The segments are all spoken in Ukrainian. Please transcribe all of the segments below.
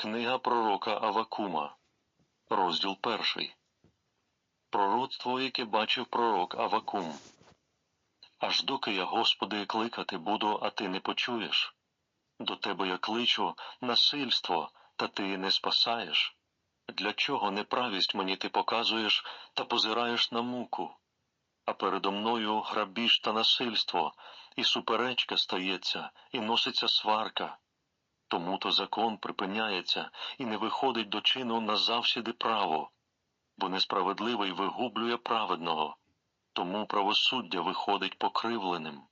Книга пророка Авакума, розділ перший. Пророцтво, яке бачив пророк Авакум. Аж доки я, Господи, кликати буду, а ти не почуєш. До тебе я кличу насильство, та ти не спасаєш. Для чого неправість мені ти показуєш та позираєш на муку? А передо мною грабіж та насильство, і суперечка стається, і носиться сварка. Тому то закон припиняється і не виходить до чину назавсіди право, бо несправедливий вигублює праведного, тому правосуддя виходить покривленим.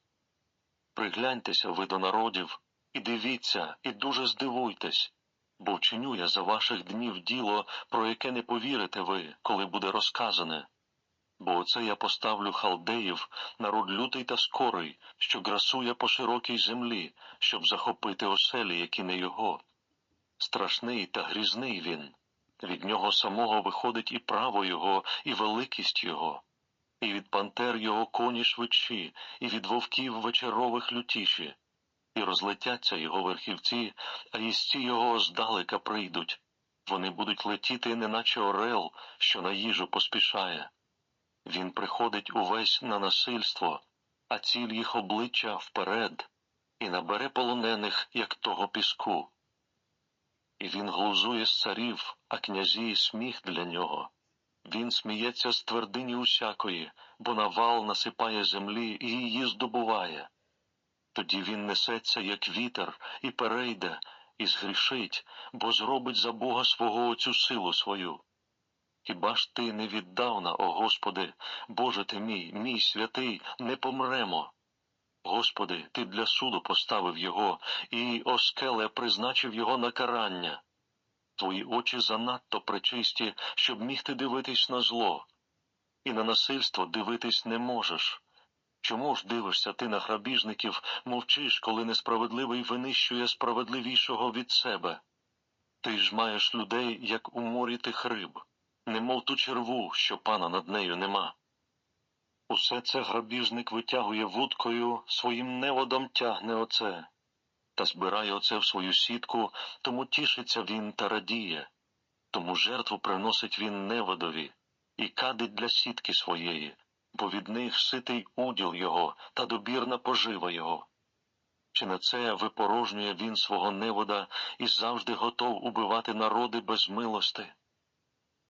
Пригляньтеся ви до народів, і дивіться, і дуже здивуйтесь, бо вчиню я за ваших днів діло, про яке не повірите ви, коли буде розказане. Бо оце я поставлю халдеїв, народ лютий та скорий, що грасує по широкій землі, щоб захопити оселі, які не його. Страшний та грізний він. Від нього самого виходить і право його, і великість його, і від пантер його коні швидші, і від вовків вечерових лютіші, і розлетяться його верхівці, а їсті його здалека прийдуть. Вони будуть летіти, неначе орел, що на їжу поспішає. Він приходить увесь на насильство, а ціль їх обличчя вперед, і набере полонених, як того піску. І він глузує з царів, а князі сміх для нього. Він сміється з твердині усякої, бо навал насипає землі і її здобуває. Тоді він несеться, як вітер, і перейде, і згрішить, бо зробить за Бога свого оцю силу свою. Хіба ж ти не віддавна, о Господи, Боже ти мій, мій святий, не помремо. Господи, ти для суду поставив його, і, о скеле, призначив його на карання. Твої очі занадто пречисті, щоб міг ти дивитись на зло, і на насильство дивитись не можеш. Чому ж дивишся ти на грабіжників, мовчиш, коли несправедливий винищує справедливішого від себе? Ти ж маєш людей, як у морі тих риб, немов ту черву, що пана над нею нема. Усе це грабіжник витягує вудкою, своїм неводом тягне оце, та збирає оце в свою сітку, тому тішиться він та радіє, тому жертву приносить він неводові і кадить для сітки своєї, бо від них ситий уділ його та добірна пожива його. Чи на це випорожнює він свого невода і завжди готов убивати народи без милости?